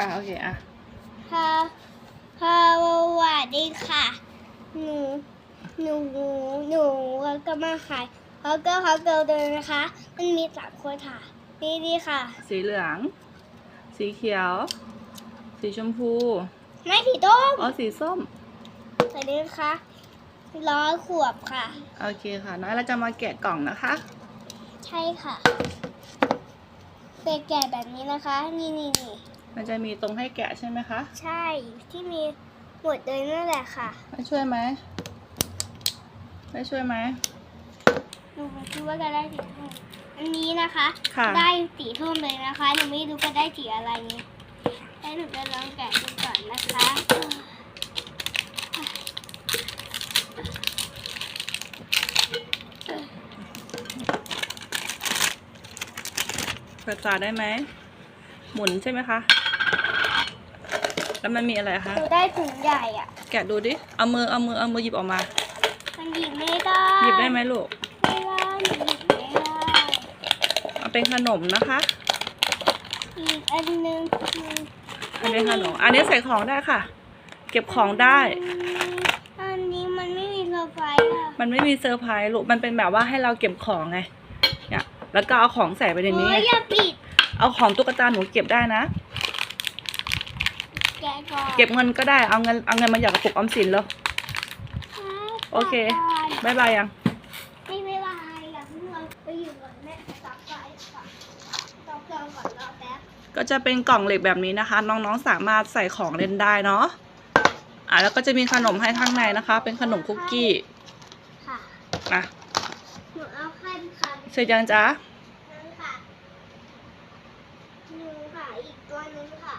อะโอเคอะค่ะค่ะสวัสดีค่ะ หนูหนูหนูแล้วก็มาขายแล้วก็เขาเกิลเดินนะคะ มันมีสามคนค่ะ นี่ดีค่ะ สีเหลือง สีเขียว สีชมพู ไม่สีต้มอ๋อสีส้มสวัสดีค่ะร้อยขวบค่ะ โอเคค่ะน้อยเราจะมาแกะกล่องนะคะ ใช่ค่ะเป็นแก่แบบนี้นะคะ นี่นี่นี่ มันจะมีตรงให้แกะใช่ไหมคะ ใช่ที่มีหมดเลยนั่นแหละค่ะได้ช่วยไหมได้ช่วยไหมหนูคิดว่าจะได้สีส้มอันนี้นะคะ ค่ะ ได้สีส้มเลยนะคะหนูไม่รู้ก็ได้สีอะไรนี้แล้วหนูจะลองแกะดูก่อนนะคะเปิดฝาได้ไหม หมุนใช่ไหมคะ แล้วมันมีอะไรหคะนูได้ถุงใหญ่อะ แกะดูดิ เอามือ เอามือ เอามือหยิบออกมา มันหยิบไม่ได้หยิบได้ไหมลูก ไม่ได้หนูหยิบไม่ได้เอาเป็นขนมนะคะอีกอันนึงคืออันนี้ขนม อันนี้ใส่ของได้ค่ะ เก็บของได้ อันนี้มันไม่มีเซอร์ไพรส์อะมันไม่มีเซอร์ไพรส์ลูก มันเป็นแบบว่าให้เราเก็บของไงเนี่ยแล้วก็เอาของใส่ไปในนี้ โอ้ไงยอย่าปิด เอาของตุ๊กตาหนูเก็บได้นะ แกะก่อนเก็บเงินก็ได้เอาเงินเอาเงินมาหยอดกระปุกออมสินแล้วครับโอเค ก่อนบายบายยัง ไม่ไม่ว่าอยากเพิ่งเราไปอยู่ก่อนแม่ตับไฟค่ะตับเครื่องก่อนรอแป๊บก็จะเป็นกล่องเหล็กแบบนี้นะคะ น้องๆ สามารถใส่ของเล่นได้เนาะอะแล้วก็จะมีขนมให้ข้างในนะคะ เป็นขนมคุกกี้ค่ะอะหนูเอาขั้นค่ะเสร็จยังจ๊ะนั่นค่ะหนูค่ะอีกตัวหนึงค่ะ